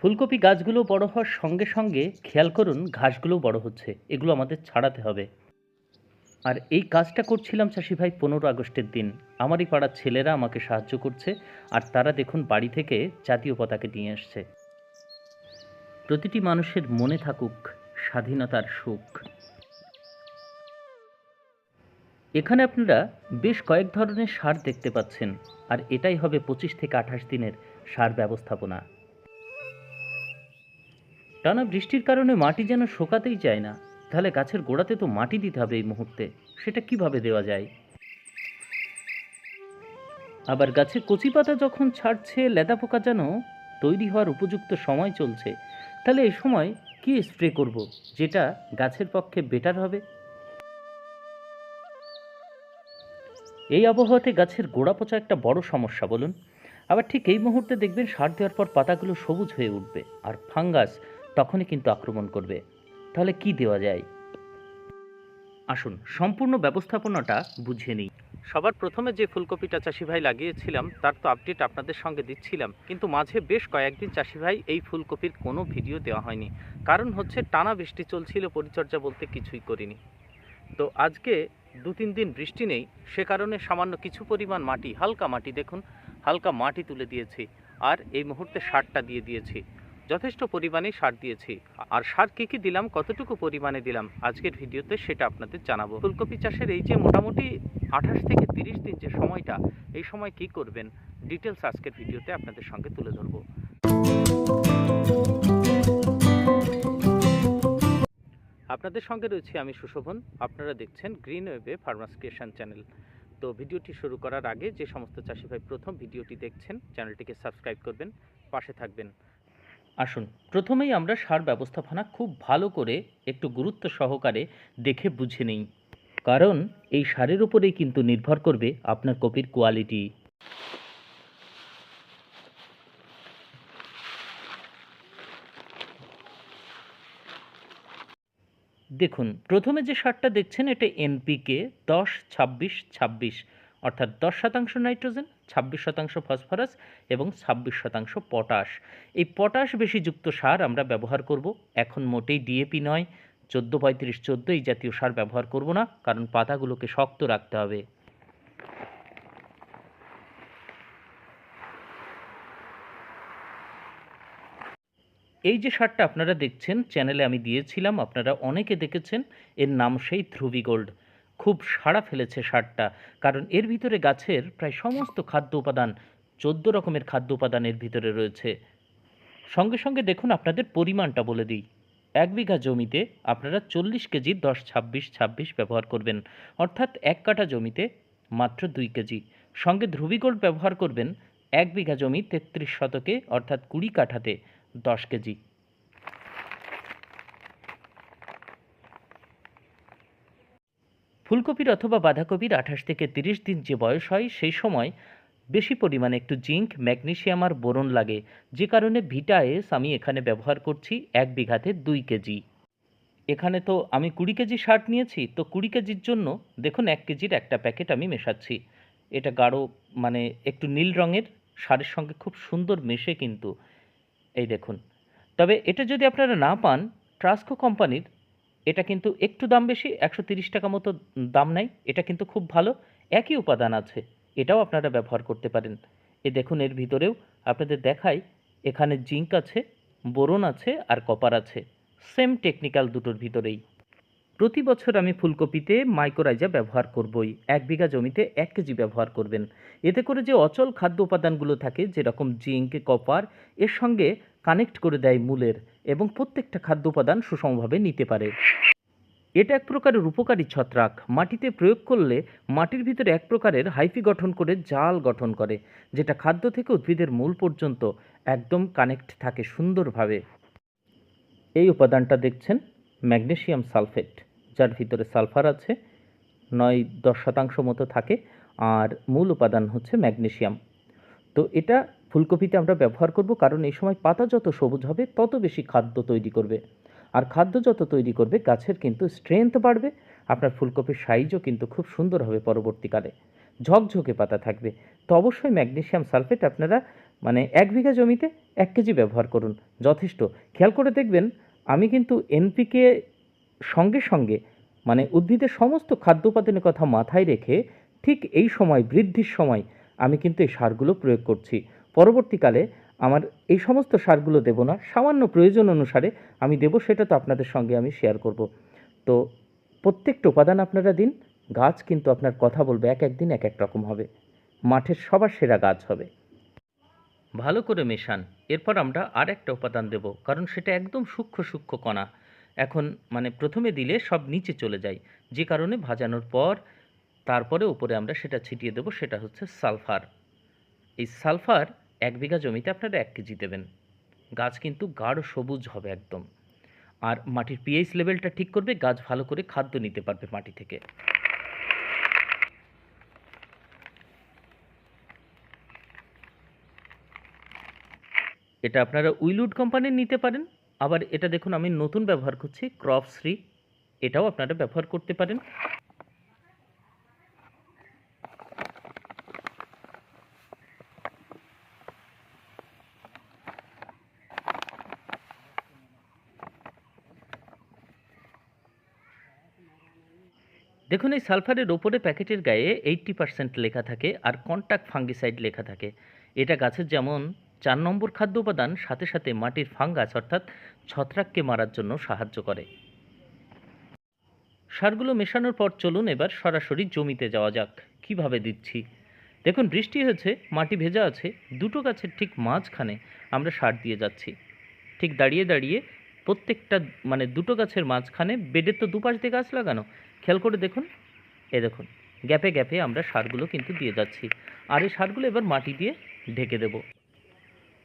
ফুলকপি গাছগুলো বড় হওয়ার সঙ্গে সঙ্গে খেয়াল করুন ঘাসগুলো বড় হচ্ছে। এগুলো আমাদের ছাড়াতে হবে। আর এই কাজটা করছিলাম চাষি ভাই পনেরো আগস্টের দিন। আমারই পাড়ার ছেলেরা আমাকে সাহায্য করছে আর তারা দেখুন বাড়ি থেকে জাতীয় পতাকা নিয়ে আসছে প্রতিটি মানুষের মনে থাকুক স্বাধীনতার সুখ। এখানে আপনারা বেশ কয়েক ধরনের সার দেখতে পাচ্ছেন। আর এটাই হবে পঁচিশ থেকে আঠাশ দিনের সার ব্যবস্থাপনা। টানা বৃষ্টির কারণে মাটি যেন শোকাতেই চায় না। তাহলে গাছের গোড়াতে তো মাটি দিতে হবে এই মুহূর্তে। সেটা কীভাবে দেওয়া যায়? আবার গাছে কচি পাতা যখন ছাড়ছে, লেদা পোকা যেন তৈরি হওয়ার উপযুক্ত সময় চলছে। তাহলে এই সময় কি স্প্রে করব, যেটা গাছের পক্ষে বেটার হবে? এই আবহাওয়াতে গাছের গোড়া পচা একটা বড় সমস্যা, বলুন। আবার ঠিক এই মুহূর্তে দেখবেন সার দেওয়ার পর পাতাগুলো সবুজ হয়ে উঠবে, আর ফাঙ্গাস তখনই কিন্তু আক্রমণ করবে। তাহলে কি দেওয়া যায়? আসুন, সম্পূর্ণ ব্যবস্থাপনাটা বুঝে নিই। সবার প্রথমে যে ফুলকপিটা চাষি ভাই লাগিয়েছিলাম, তার তো আপডেট আপনাদের সঙ্গে দিচ্ছিলাম। কিন্তু মাঝে বেশ কয়েকদিন চাষি ভাই এই ফুলকপির কোনো ভিডিও দেওয়া হয়নি। কারণ হচ্ছে টানা বৃষ্টি চলছিল, পরিচর্যা বলতে কিছুই করিনি। তো আজকে দু তিন দিন বৃষ্টি নেই, সে কারণে সামান্য কিছু পরিমাণ মাটি, হালকা মাটি দেখুন, হালকা মাটি তুলে দিয়েছি। আর এই মুহূর্তে সারটা দিয়ে দিয়েছি। যথেষ্ট পরিমাণে সার দিয়েছি। আর সার কী কী দিলাম, কতটুকু পরিমাণে দিলাম, আজকের ভিডিওতে সেটা আপনাদের জানাব। ফুলকপি চাষের এই যে মোটামুটি আঠাশ থেকে তিরিশ দিন যে সময়টা, এই সময় কি করবেন ডিটেলস আজকের ভিডিওতে আপনাদের সঙ্গে তুলে ধরবো। আপনাদের সঙ্গে রয়েছে আমি সুশোভন। আপনারা দেখছেন গ্রিন ওয়েবে ফার্মাস ক্রিয়েশন চ্যানেল তো ভিডিওটি শুরু করার আগে যে সমস্ত চাষি ভাই প্রথম ভিডিওটি দেখছেন, চ্যানেলটিকে সাবস্ক্রাইব করবেন, পাশে থাকবেন। আসুন, প্রথমেই আমরা সার ব্যবস্থাপনা খুব ভালো করে একটু গুরুত্ব সহকারে দেখে বুঝে নিই। কারণ এই সারের উপরেই কিন্তু নির্ভর করবে আপনার কপির কোয়ালিটি দেখুন, প্রথমে যে সারটা দেখছেন, এটা এনপিকে দশ ছাব্বিশ ছাব্বিশ। অর্থাৎ দশ শতাংশ নাইট্রোজেন, ছাব্বিশ শতাংশ ফসফরাস এবং ছাব্বিশ শতাংশ পটাশ। এই পটাশ বেশিযুক্ত সার আমরা ব্যবহার করব। এখন মোটেই ডিএপি নয়, চোদ্দ পঁয়ত্রিশ চোদ্দ এই জাতীয় সার ব্যবহার করব না, কারণ পাতাগুলোকে শক্ত রাখতে হবে। এই যে সারটা আপনারা দেখছেন, চ্যানেলে আমি দিয়েছিলাম, আপনারা অনেকে দেখেছেন, এর নাম সেই ধ্রুবি গোল্ড। খুব সাড়া ফেলেছে সারটা। কারণ এর ভিতরে গাছের প্রায় সমস্ত খাদ্য উপাদান, চোদ্দ রকমের খাদ্য উপাদান এর ভিতরে রয়েছে। সঙ্গে সঙ্গে দেখুন আপনাদের পরিমাণটা বলে দিই। এক বিঘা জমিতে আপনারা চল্লিশ কেজি দশ ছাব্বিশ ছাব্বিশ ব্যবহার করবেন। অর্থাৎ এক কাঠা জমিতে মাত্র দুই কেজি। সঙ্গে ধ্রুবিগোল্ড ব্যবহার করবেন এক বিঘা জমি তেত্রিশ শতকে, অর্থাৎ কুড়ি কাঠাতে দশ কেজি। ফুলকপির অথবা বাঁধাকপির আঠাশ থেকে তিরিশ দিন যে বয়স হয়, সেই সময় বেশি পরিমাণে একটু জিঙ্ক, ম্যাগনেশিয়াম আর বোরন লাগে। যে কারণে ভিটা এস আমি এখানে ব্যবহার করছি এক বিঘাতে দুই কেজি। এখানে তো আমি কুড়ি কেজি শার্ট নিয়েছি, তো কুড়ি কেজির জন্য দেখুন এক কেজির একটা প্যাকেট আমি মেশাচ্ছি। এটা গাঢ় মানে একটু নীল রঙের, সারের সঙ্গে খুব সুন্দর মেশে কিন্তু। এই দেখুন। তবে এটা যদি আপনারা না পান, ট্রাস্কো কোম্পানির এটা কিন্তু একটু দাম বেশি, একশো টাকা মতো দাম নেয় এটা কিন্তু খুব ভালো, একই উপাদান আছে, এটাও আপনারা ব্যবহার করতে পারেন। এ দেখুন, এর ভিতরেও আপনাদের দেখাই, এখানে জিঙ্ক আছে, বোরন আছে আর কপার আছে, সেম টেকনিক্যাল দুটোর ভিতরেই। প্রতি বছর আমি ফুলকপিতে মাইক্রোরাইজা ব্যবহার করবই, এক বিঘা জমিতে এক কেজি ব্যবহার করবেন। এতে করে যে অচল খাদ্য উপাদানগুলো থাকে, যেরকম জিঙ্ক, কপার, এর সঙ্গে কানেক্ট করে দেয় মূলের এবং প্রত্যেকটা খাদ্য উপাদান সুষমভাবে নিতে পারে। এটা এক প্রকারের উপকারী ছত্রাক। মাটিতে প্রয়োগ করলে মাটির ভিতরে এক প্রকারের হাইফি গঠন করে জাল গঠন করে, যেটা খাদ্য থেকে উদ্ভিদের মূল পর্যন্ত একদম কানেক্ট থাকে সুন্দরভাবে। এই উপাদানটা দেখছেন ম্যাগনেশিয়াম সালফেট, যার ভিতরে সালফার আছে, নয় দশ শতাংশ মতো থাকে, আর মূল উপাদান হচ্ছে ম্যাগনেশিয়াম তো এটা ফুলকপিতে আমরা ব্যবহার করব কারণ এই সময় পাতা যত সবুজ হবে, তত বেশি খাদ্য তৈরি করবে। আর খাদ্য যত তৈরি করবে, গাছের কিন্তু স্ট্রেংথ বাড়বে, আপনার ফুলকপির সাইজও কিন্তু খুব সুন্দর হবে পরবর্তীকালে। ঝকঝকে পাতা থাকবে। তো অবশ্যই ম্যাগনেসিয়াম সালফেট আপনারা মানে এক বিঘা জমিতে এক কেজি ব্যবহার করুন। যথেষ্ট। খেয়াল করে দেখবেন, আমি কিন্তু এনপিকে সঙ্গে সঙ্গে মানে উদ্ভিদের সমস্ত খাদ্য উপাদানের কথা মাথায় রেখে ঠিক এই সময়, বৃদ্ধির সময়, আমি কিন্তু এই সারগুলো প্রয়োগ করছি। পরবর্তীকালে আমার এই সমস্ত সারগুলো দেব না। সামান্য প্রয়োজন অনুসারে আমি দেব, সেটা তো আপনাদের সঙ্গে আমি শেয়ার করব। তো প্রত্যেকটা উপাদান আপনারা দিন, গাছ কিন্তু আপনার কথা বলবে, এক একদিন এক এক রকম হবে। মাঠের সবার সেরা গাছ হবে। ভালো করে মেশান। এরপর আমরা আর একটা উপাদান দেব, কারণ সেটা একদম সূক্ষ্ম সূক্ষ্ম কণা। এখন মানে প্রথমে দিলে সব নিচে চলে যায়। যে কারণে ভাজানোর পর তারপরে উপরে আমরা সেটা ছিটিয়ে দেব, সেটা হচ্ছে সালফার। এই সালফার এক বিঘা জমিতে আপনারা এক কেজি দেবেন। গাছ কিন্তু গাঢ় সবুজ হবে একদম। আর মাটির পিএইচ লেভেলটা ঠিক করবে, গাছ ভালো করে খাদ্য নিতে পারবে মাটি থেকে। এটা আপনারা উইলউড কোম্পানির নিতে পারেন। আবার এটা দেখুন, আমি নতুন ব্যবহার করছি ক্রপশ্রী এটাও আপনারা ব্যবহার করতে পারেন। দেখুন, এই সালফারের ওপরে প্যাকেটের গায়ে এইট্টি পার্সেন্ট লেখা থাকে আর কন্টাক্ট ফাঙ্গিসাইড লেখা থাকে। এটা গাছের যেমন চার নম্বর খাদ্য উপাদান, সাথে সাথে মাটির ফাঙ্গাস অর্থাৎ ছত্রাককে মারার জন্য সাহায্য করে। সারগুলো মেশানোর পর চলুন এবার সরাসরি জমিতে যাওয়া যাক। কীভাবে দিচ্ছি? দেখুন, বৃষ্টি হয়েছে, মাটি ভেজা আছে, দুটো গাছের ঠিক মাঝখানে আমরা সার দিয়ে যাচ্ছি। ঠিক দাঁড়িয়ে দাঁড়িয়ে প্রত্যেকটা মানে দুটো গাছের মাঝখানে বেডের তো দুপাশ দিয়ে গাছ লাগানো খেয়াল করে দেখুন। এ দেখুন, গ্যাপে গ্যাপে আমরা সারগুলো কিন্তু দিয়ে যাচ্ছি। আর এই সারগুলো এবার মাটি দিয়ে ঢেকে দেব।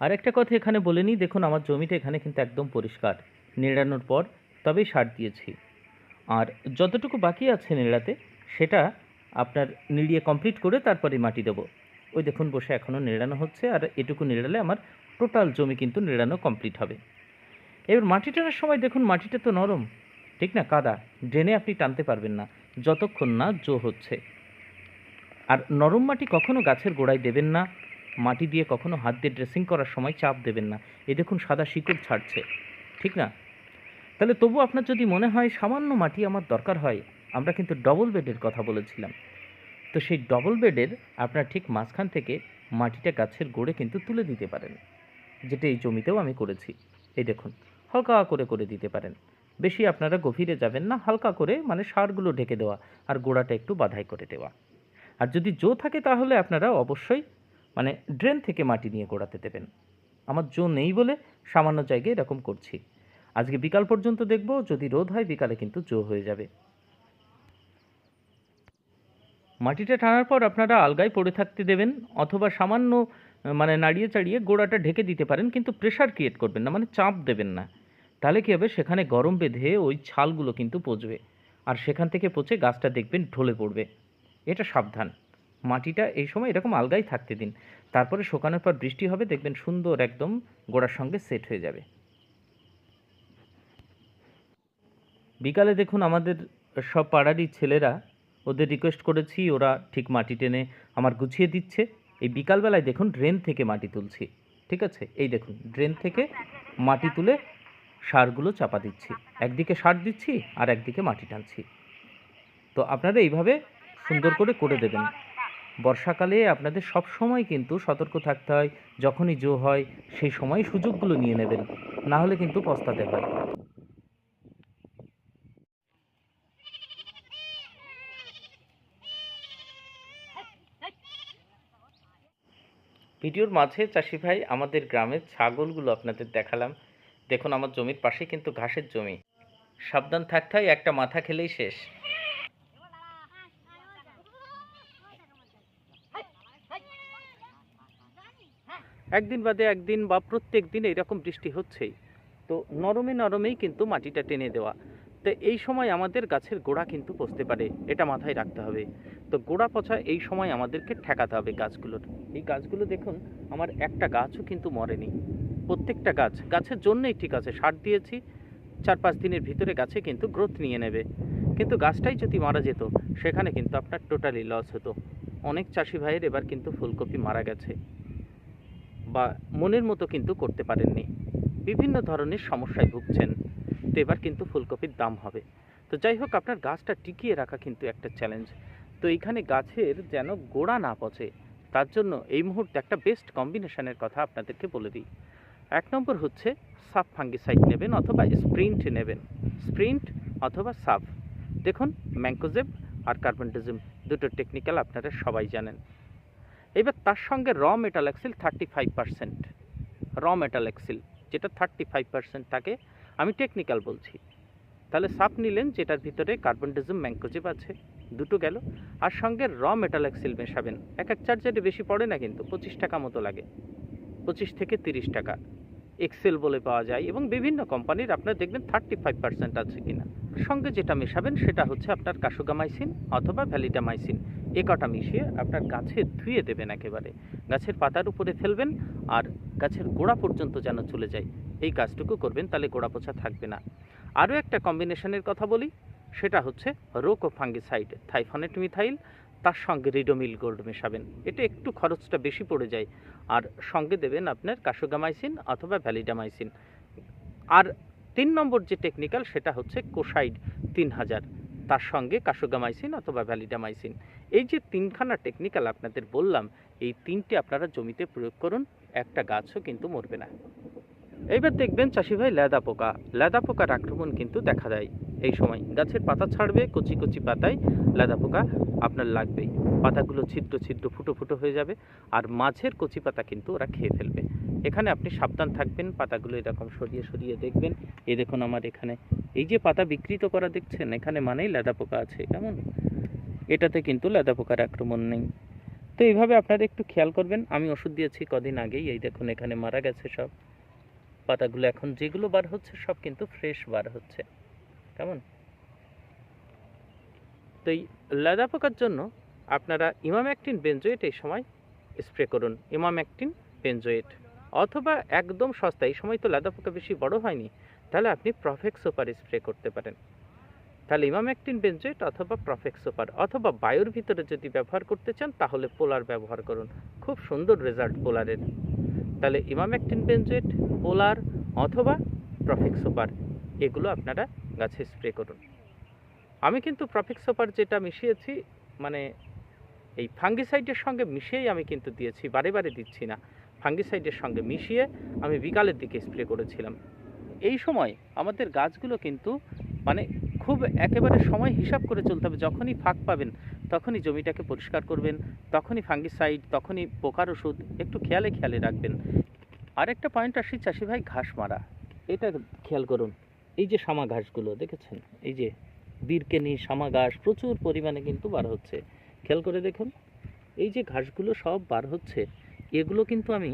আর একটা কথা এখানে বলে নিই, দেখুন আমার জমিটা এখানে কিন্তু একদম পরিষ্কার, নেড়ানোর পর তবেই সার দিয়েছি। আর যতটুকু বাকি আছে নেড়াতে, সেটা আপনার নিড়িয়ে কমপ্লিট করে তারপরে মাটি দেবো। ওই দেখুন, বসে এখনও নেড়ানো হচ্ছে, আর এটুকু নেড়ালে আমার টোটাল জমি কিন্তু নেড়ানো কমপ্লিট হবে। এবার মাটি টানার সময় দেখুন, মাটিটা তো নরম। ঠিক না, কাদা? ড্রেনে আপনি টানতে পারবেন না। যতক্ষণ না জো হচ্ছে। আর নরম মাটি কখনো গাছের গোড়ায় দেবেন না। মাটি দিয়ে কখনো হাত দিয়ে ড্রেসিং করার সময় চাপ দেবেন না। এ দেখুন, সাদা শিকড় ছাড়ছে। ঠিক না? তাহলে তবু আপনার যদি মনে হয় সামান্য মাটি আমার দরকার হয়, আমরা কিন্তু ডবল বেডের কথা বলেছিলাম। তো সেই ডবল বেডের আপনার ঠিক মাঝখান থেকে মাটিটা গাছের গোড়ে কিন্তু তুলে দিতে পারেন। যেটা এই জমিতেও আমি করেছি। এই দেখুন, হালকা করে করে দিতে পারেন। বেশি আপনারা গভীরে যাবেন না, হালকা করে মানে সারগুলো ঢেকে দেওয়া আর গোড়াটা একটু বাধাই করে দেওয়া। আর যদি জো থাকে তাহলে আপনারা অবশ্যই মানে ড্রেন থেকে মাটি নিয়ে গোড়াতে দেবেন। আমার জো নেই বলে সামান্য জায়গায় এরকম করছি। আজকে বিকাল পর্যন্ত দেখব, যদি রোদ হয় বিকালে কিন্তু জো হয়ে যাবে। মাটিটা টানার পর আপনারা আলগায় পড়ে থাকতে দেবেন, অথবা সামান্য মানে নাড়িয়ে চাড়িয়ে গোড়াটা ঢেকে দিতে পারেন, কিন্তু প্রেশার ক্রিয়েট করবেন না মানে চাপ দেবেন না। তাহলে কী হবে? সেখানে গরম বেঁধে ওই ছালগুলো কিন্তু পচবে। আর সেখান থেকে পচে গাছটা দেখবেন ঢলে পড়বে। এটা সাবধান। মাটিটা এই সময় এরকম আলগাই থাকতে দিন। তারপরে শুকানোর পর বৃষ্টি হবে, দেখবেন সুন্দর একদম গোড়ার সঙ্গে সেট হয়ে যাবে। বিকালে দেখুন আমাদের সব পাড়ারই ছেলেরা, ওদের রিকোয়েস্ট করেছি, ওরা ঠিক মাটি টেনে আমার গুছিয়ে দিচ্ছে। এই বিকালবেলায় দেখুন ড্রেন থেকে মাটি তুলছি। ঠিক আছে? এই দেখুন ড্রেন থেকে মাটি তুলে সারগুলো চাপা দিচ্ছি। একদিকে সার দিচ্ছি আর একদিকে মাটি টানছি। তো আপনারা এইভাবে সুন্দর করে করে দেবেন। বর্ষাকালে আপনাদের সব সময় কিন্তু সতর্ক থাকতে হয়, যখনই জো হয়, সেই সময় সুযোগগুলো নিয়ে নেবেন। না হলে কিন্তু পস্তাতে হয়। ভিডিওর মাঝে চাষি ভাই, আমাদের গ্রামের ছাগলগুলো আপনাদের দেখালাম। দেখুন আমার জমির পাশে কিন্তু ঘাসের জমি। সাবধান থাকতে হয় একটা মাথা খেলেই শেষ। একদিন বাদে একদিন বা প্রত্যেক দিন এরকম বৃষ্টি হচ্ছেই। তো নরমে নরমেই কিন্তু মাটিটা টেনে দেওয়া। তো এই সময় আমাদের গাছের গোড়া কিন্তু পচতে পারে, এটা মাথায় রাখতে হবে। তো গোড়া পচা এই সময় আমাদেরকে ঠেকাতে হবে গাছগুলোর। এই গাছগুলো দেখুন, আমার একটা গাছও কিন্তু মরেনি। প্রত্যেকটা গাছ, গাছের জন্যই ঠিক আছে, সার দিয়েছি, চার পাঁচ দিনের ভিতরে গাছে কিন্তু গ্রোথ নিয়ে নেবে। কিন্তু গাছটাই যদি মারা যেত, সেখানে কিন্তু আপনার টোটালি লস হতো। অনেক চাষি ভাইয়ের এবার কিন্তু ফুলকপি মারা গেছে বা মনের মতো কিন্তু করতে পারেননি। বিভিন্ন ধরনের সমস্যায় ভুগছেন, তো এবার কিন্তু ফুলকপির দাম হবে। তো যাই হোক, আপনার গাছটা টিকিয়ে রাখা কিন্তু একটা চ্যালেঞ্জ তো এইখানে গাছের যেন গোড়া না পচে, তার জন্য এই মুহূর্তে একটা বেস্ট কম্বিনেশনের কথা আপনাদেরকে বলে দিই। এক নম্বর হচ্ছে সাব ফাঙ্গিসাইড নেবেন অথবা স্প্রিন্ট নেবেন। স্প্রিন্ট অথবা সাব দেখুন ম্যাঙ্কোজেব আর কার্বনটিজম দুটো টেকনিক্যাল আপনারা সবাই জানেন। এবার তার সঙ্গে র মেটালেক্সিল থার্টি ফাইভ পার্সেন্ট। র মেটালেক্সিল, যেটা থার্টি ফাইভ পার্সেন্ট থাকে আমি টেকনিক্যাল বলছি। তাহলে সাপ নিলেন, যেটার ভিতরে কার্বনটিজম ম্যাঙ্কোজেব আছে, দুটো গেল। আর সঙ্গে র মেটালেক্সিল মেশাবেন। এক এক চার্জারে বেশি পড়ে না কিন্তু, পঁচিশ টাকা মতো লাগে। পঁচিশ থেকে তিরিশ টাকা। এক্সেল বলে পাওয়া যায় এবং বিভিন্ন কোম্পানির আপনার দেখবেন থার্টি ফাইভ পার্সেন্ট আছে কিনা। সঙ্গে যেটা মেশাবেন সেটা হচ্ছে আপনার কাশুগামাইসিন অথবা ভ্যালিডামাইসিন। এ কটা মিশিয়ে আপনার গাছে ধুয়ে দেবেন একেবারে। গাছের পাতার উপরে ফেলবেন আর গাছের গোড়া পর্যন্ত যেন চলে যায়, এই কাজটুকু করবেন তাহলে গোড়া পচা থাকবে না। আরও একটা কম্বিনেশনের কথা বলি, সেটা হচ্ছে রোকো ফাঙ্গিসাইড থাইফনেট মিথাইল তার সঙ্গে রিডোমিল গোল্ড মেশাবেন। এটা একটু খরচটা বেশি পড়ে যায়। আর সঙ্গে দেবেন আপনার কাশুগামাইসিন অথবা ভ্যালিডামাইসিন। আর তিন নম্বর যে টেকনিক্যাল সেটা হচ্ছে কোসাইড তিন হাজার। তার সঙ্গে কাশুগামাইসিন অথবা ভ্যালিডামাইসিন। এই যে তিনখানা টেকনিক্যাল আপনাদের বললাম, এই তিনটে আপনারা জমিতে প্রয়োগ করুন, একটা গাছও কিন্তু মরবে না। এইবার দেখবেন চাষি ভাই লেদা পোকা। লেদা পোকার আক্রমণ কিন্তু দেখা দেয়। এই সময় গাছের পাতা ছাড়বে, কচি কচি পাতায় লেদা পোকা আপনার লাগবেই। পাতাগুলো ছিদ্র ছিদ্র ফুটো ফুটো হয়ে যাবে আর মাঝের কচি পাতা কিন্তু ওরা খেয়ে ফেলবে। এখানে আপনি সাবধান থাকবেন, পাতাগুলো এরকম সরিয়ে সরিয়ে দেখবেন। এই দেখুন আমার এখানে। এই যে পাতা বিকৃত করা দেখছেন, এখানে মানেই লেদা পোকা আছে, কেমন? এটাতে কিন্তু লেদা পোকার আক্রমণ নেই। তো এইভাবে আপনারা একটু খেয়াল করবেন। আমি ওষুধ দিয়েছি কদিন আগেই, এই দেখুন এখানে মারা গেছে সব। পাতাগুলো এখন যেগুলো বার হচ্ছে সব কিন্তু ফ্রেশ বার হচ্ছে। কেমন? তো এই লেদা পোকার জন্য আপনারা ইমাম্যাকটিন বেনজোয়েট এই সময় স্প্রে করুন, ইমাম্যাকটিন বেনজোয়েট। অথবা একদম সস্তা, এই সময় তো লেদা পোকা বেশি বড় হয়নি, তাহলে আপনি প্রফেক্স সুপার স্প্রে করতে পারেন। তাহলে ইমাম্যাকটিন বেনজোয়েট অথবা প্রফেক্স সুপার অথবা বায়ুর ভিতরে যদি ব্যবহার করতে চান, তাহলে পোলার ব্যবহার করুন। খুব সুন্দর রেজাল্ট পোলারের। তাহলে ইমাম্যাকটিন বেনজোয়েট, পোলার অথবা প্রফেক্স সুপার, এগুলো আপনারা গাছে স্প্রে করুন। আমি কিন্তু প্রফেক্স সুপার যেটা মিশিয়েছি মানে এই ফাঙ্গিসাইডের সঙ্গে মিশিয়েই আমি কিন্তু দিয়েছি, বারে বারে দিচ্ছি না। ফাঙ্গিসাইডের সঙ্গে মিশিয়ে আমি বিকালের দিকে স্প্রে করেছিলাম। এই সময় আমাদের গাছগুলো কিন্তু মানে খুব একেবারে সময় হিসাব করে চলতে হবে, যখনই ফাঁক পাবেন তখনই জমিটাকে পরিষ্কার করবেন, তখনই ফাঙ্গিসাইড, তখনই পোকার ওষুধ, একটু খেয়ালে খেয়ালে রাখবেন। আরেকটা পয়েন্ট আসি চাষি ভাই ঘাস মারা। এটা খেয়াল করুন, এই যে সামা ঘাসগুলো দেখেছেন? এই যে বীরকেনি, সামা ঘাস প্রচুর পরিমাণে কিন্তু বার হচ্ছে। খেয়াল করে দেখুন, এই যে ঘাসগুলো সব বার হচ্ছে, এগুলো কিন্তু আমি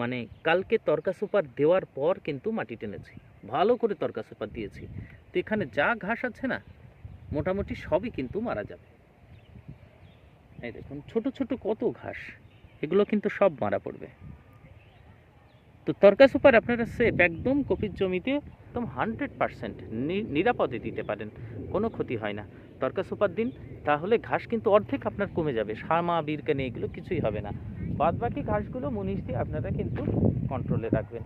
মানে কালকে তরকা সুপার দেওয়ার পর কিন্তু মাটি টেনেছি। ভালো করে তরকা সুপার দিয়েছি। তো এখানে যা ঘাস আছে না, মোটামুটি সবই কিন্তু মারা যাবে। এই দেখুন, ছোট ছোট কত ঘাস, এগুলো কিন্তু সব মারা পড়বে। তো তরকা সুপার আপনারা সেফ একদম কপির জমিতে একদম হান্ড্রেড পারসেন্ট নিরাপদে দিতে পারেন, কোনো ক্ষতি হয় না। তরকা সুপার দিন, তাহলে ঘাস কিন্তু অর্ধেক আপনার কমে যাবে সামা বীরকানি, এগুলো কিছুই হবে না। বাদ বাকি ঘাসগুলো মুনিশ দিয়ে আপনারা কিন্তু কন্ট্রোলে রাখবেন।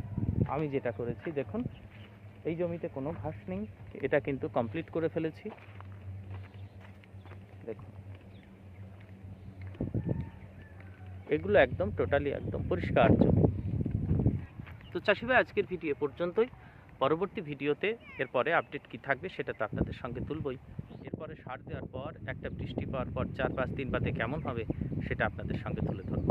আমি যেটা করেছি, দেখুন, এই জমিতে কোনো ঘাস নেই, এটা কিন্তু কমপ্লিট করে ফেলেছি দেখুন এগুলো একদম টোটালি একদম পরিষ্কার জমি। তো চাষি ভাই, আজকের ভিডিও পর্যন্তই। পরবর্তী ভিডিওতে এরপরে আপডেট কি থাকবে সেটা তো আপনাদের সঙ্গে তুলবই। এরপরে সার দেওয়ার পর, একটা বৃষ্টি পাওয়ার পর চার পাঁচ দিন বাদে কেমন হবে সেটা আপনাদের সঙ্গে তুলে ধরবো।